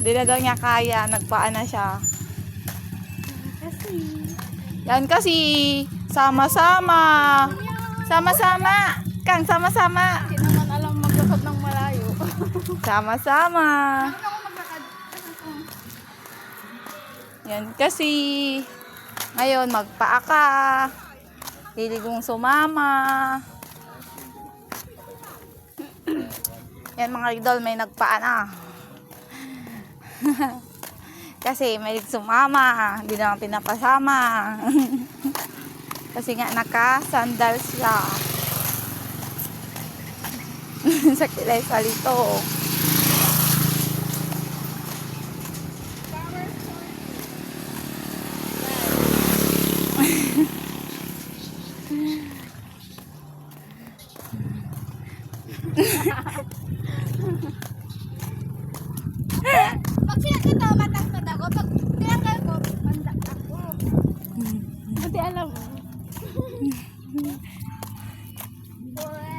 Di na daw niya kaya. Nagpaan na siya. Kasi, Yan kasi. Sama-sama. Sama-sama. Kang, sama-sama. hindi naman alam maglakad ng malayo. Sama-sama. Yan kasi. Ngayon, magpaa ka. Hiligong sumama. Yan mga idol, may nagpaa na. kasi may sumama. Hindi naman pinapasama. kasi nga naka-sandal siya. sa kilay salito. What?